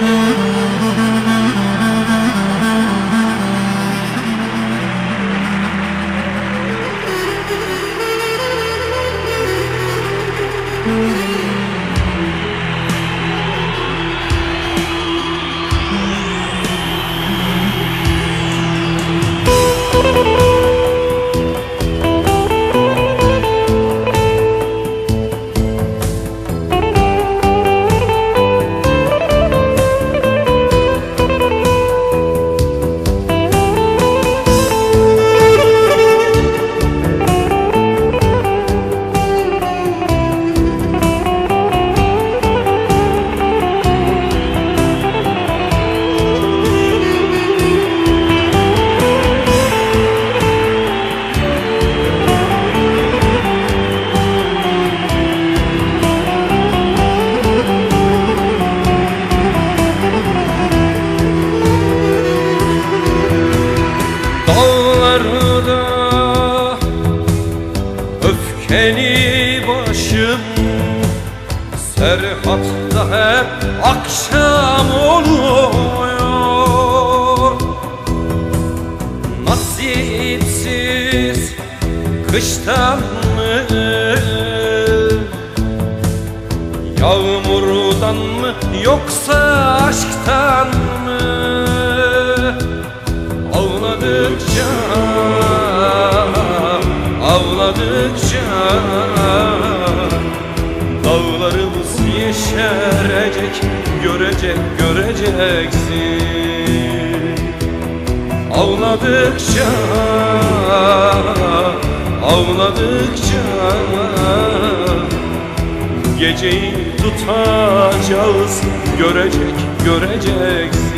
Thank mm -hmm. you. Serhatta hep akşam oluyor. Nasipsiz kıştan mı? Yağmurdan mı yoksa aşktan mı yeşerecek Görecek göreceksin. Ağladıkça Ağladıkça Geceyi tutacağız Görecek göreceksin.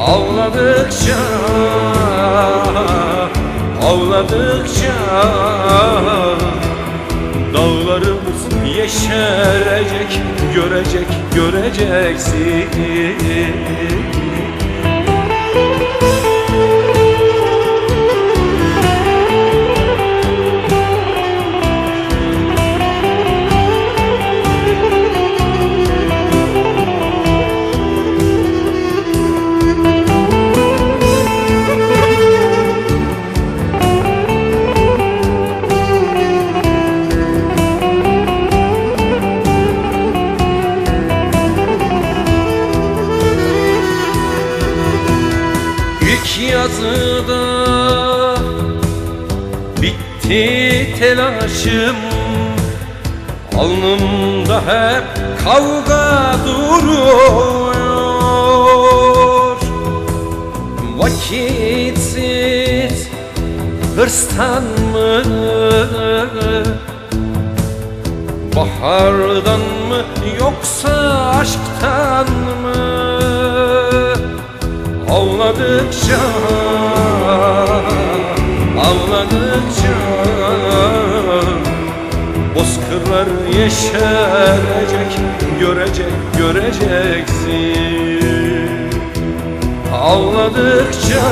Ağladıkça Ağladıkça Dağlarımız yeşerecek Görecek göreceksin İlk yazıda bitti telaşım. Alnımda hep kavga duruyor. Vakitsiz hırstan mı? Bahardan mı yoksa aşktan mı Ağladıkça Ağladıkça Bozkırlar yeşerecek Görecek göreceksin. Ağladıkça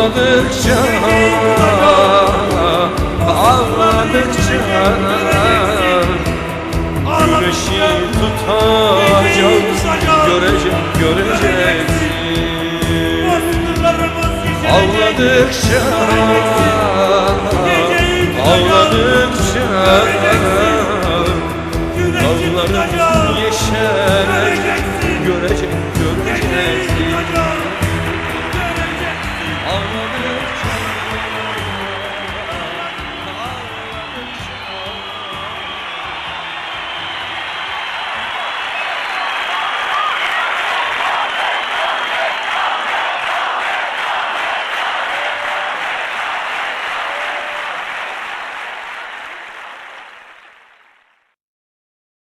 Ağladıkça Ağladıkça Güneşi tutacağız Görecek göreceksin. Ağladıkça Ağladıkça